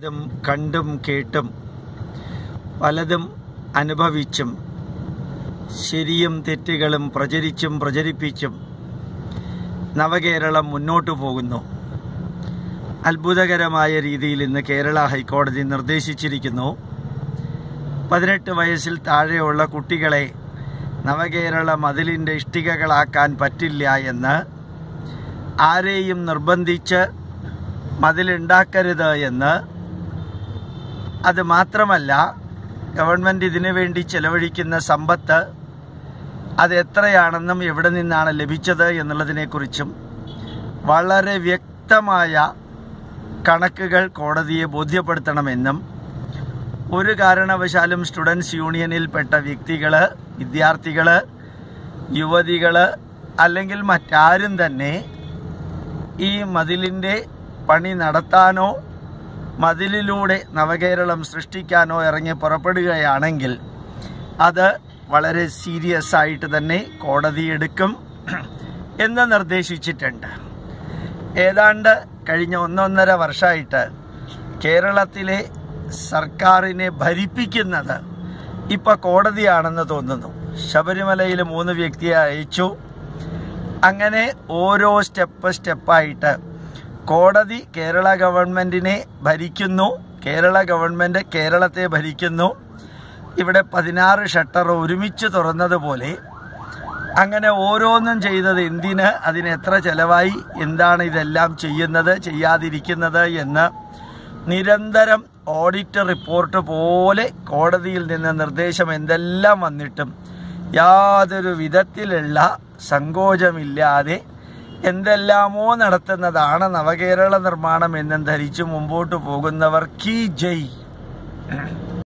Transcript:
ഇതും കണ്ടും കേട്ടും പലതും അനുഭവിച്ചും ശരിയും തെറ്റുകളും പ്രചരിച്ചും പ്രചരിപ്പിച്ചും നവകേരളം മുന്നോട്ടു പോകുന്നു. അത്ഭുതകരമായ രീതിയിൽ ഇന്ന് കേരള ഹൈക്കോടതി നിർദ്ദേശിച്ചിരിക്കുന്നു. പതിനെട്ട് വയസ്സിൽ താഴെയുള്ള കുട്ടികളെ നവകേരള മതിലിന്റെ ഇഷ്ടികകളാക്കാൻ പറ്റില്ല എന്ന് ആരെയും നിർബന്ധിച്ച് മതിലുണ്ടാക്കരുത് എന്ന് അത് മാത്രമല്ല ഗവൺമെന്റ് ഇതിനു വേണ്ടി ചെലവഴിക്കുന്ന സമ്പത്ത് അത് എത്രയാണെന്നും എവിടെ നിന്നാണ് ലഭിച്ചത് എന്നുള്ളതിനെക്കുറിച്ചും വളരെ വ്യക്തമായ കണക്കുകൾ കോടതിയെ ബോധ്യപ്പെടുത്തണമെന്നും ഒരു കാരണവശാലും സ്റ്റുഡൻസ് യൂണിയനിൽപ്പെട്ട വ്യക്തികൾ വിദ്യാർത്ഥികൾ യുവതികൾ അല്ലെങ്കിൽ മറ്റാരും തന്നെ ഈ മതിലിന്റെ പണി നടത്താനോ മതിലിലൂടെ നവകേരളം സൃഷ്ടിക്കാനോ ഇറങ്ങി പുറപ്പെടുകയാണെങ്കിൽ അത് വളരെ സീരിയസ് ആയിട്ട് തന്നെ കോടതി എടുക്കും എന്ന് നിർദ്ദേശിച്ചിട്ടുണ്ട്. ഏതാണ്ട് കഴിഞ്ഞ ഒന്നൊന്നര വർഷമായിട്ട് കേരളത്തിലെ സർക്കാരിനെ ഭരിപ്പിക്കുന്നത് ഇപ്പോൾ കോടതിയാണെന്ന് തോന്നുന്നു. ശബരിമലയിൽ മൂന്ന് വ്യക്തിയെ അയച്ചു. അങ്ങനെ ഓരോ സ്റ്റെപ്പ് സ്റ്റെപ്പായിട്ട് കോടതി കേരള ഗവൺമെന്റിനെ ഭരിക്കുന്നു. കേരള ഗവൺമെന്റ് കേരളത്തെ ഭരിക്കുന്നു. ഇവിടെ പതിനാറ് ഷട്ടർ ഒരുമിച്ച് തുറന്നതുപോലെ അങ്ങനെ ഓരോന്നും ചെയ്തത് എന്തിന് അതിന് എത്ര ചെലവായി എന്താണ് ഇതെല്ലാം ചെയ്യുന്നത് ചെയ്യാതിരിക്കുന്നത് എന്ന് നിരന്തരം ഓഡിറ്റ് റിപ്പോർട്ട് പോലെ കോടതിയിൽ നിന്ന് നിർദ്ദേശം എന്തെല്ലാം വന്നിട്ടും യാതൊരു വിധത്തിലുള്ള സങ്കോചമില്ലാതെ എന്തെല്ലാമോ നടത്തുന്നതാണ് നവകേരള നിർമ്മാണം എന്നും ധരിച്ചു മുമ്പോട്ട് പോകുന്നവർ കി ജയ്.